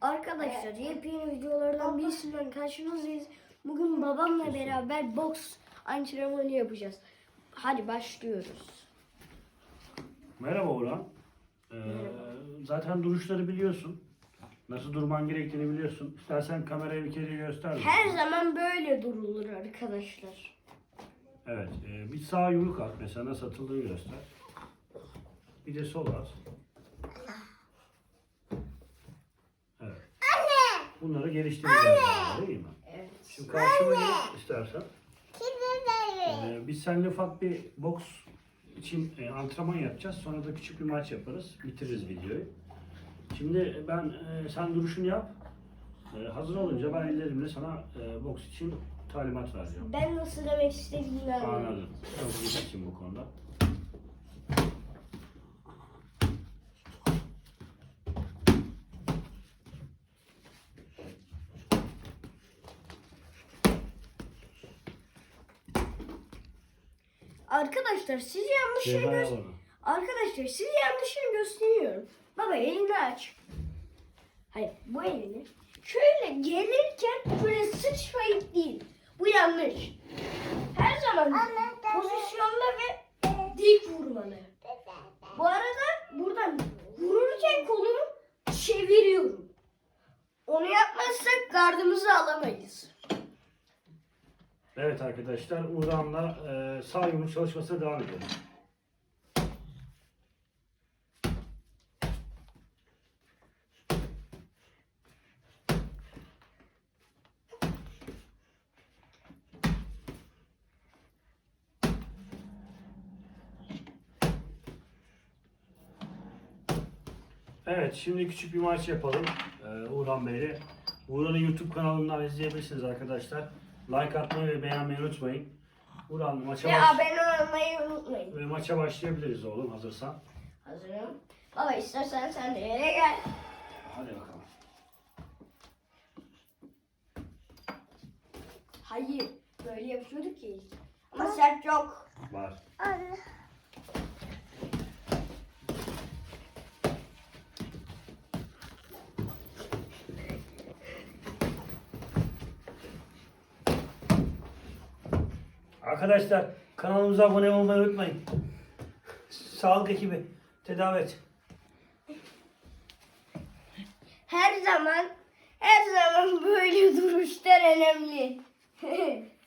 Arkadaşlar yepyeni videolardan birisinden karşınızdayız. Bugün babamla beraber boks antrenmanı yapacağız. Hadi başlıyoruz. Merhaba Orhan. Ee, zaten duruşları biliyorsun. Nasıl durman gerektiğini biliyorsun. İstersen kameraya bir kere göster. bize. Her zaman böyle durulur arkadaşlar. Evet. e, bir sağ yumruk at. Mesela nasıl atıldığını göster. Bir de sol at. Evet. Bunları geliştireceğiz. beraber, Değil mi? Evet. Şimdi karşıma gel istersen. Ee, biz seninle ufak bir boks için e, antrenman yapacağız. Sonra da küçük bir maç yaparız. Bitiririz videoyu. Şimdi ben e, sen duruşunu yap. E, hazır olunca ben ellerimle sana e, boks için talimat vereceğim. Ben nasıl demek istediğimi anladım. Anladım. Çok iyi bu konuda. Arkadaşlar siz yanlış şey gö-. Arkadaşlar siz yanlış şey gösteriyorum. Baba elini aç. Hayır bu elini. Şöyle gelirken şöyle sıçrayıp değil. Bu yanlış. Her zaman pozisyonda ve dik vurmalı. Bu arada buradan vururken kolumu çeviriyorum. Onu yapmazsak gardımızı alamayız. Evet arkadaşlar Uğran'la e, sağ yumruk çalışmasına devam edelim. Evet, şimdi küçük bir maç yapalım ee, Uğran Bey'le. Uğran'ın YouTube kanalından izleyebilirsiniz arkadaşlar. Like atmayı ve beğenmeyi unutmayın. Uğran maça, Ve baş... abone olmayı unutmayın. ve maça başlayabiliriz oğlum hazırsan. Hazırım. Baba istersen sen de yere gel. Hadi bakalım. Hayır. Böyle yapıyorduk ki. Ama sert yok. Arkadaşlar kanalımıza abone olmayı unutmayın. Sağlık ekibi tedavi et. Her zaman her zaman böyle duruşlar önemli.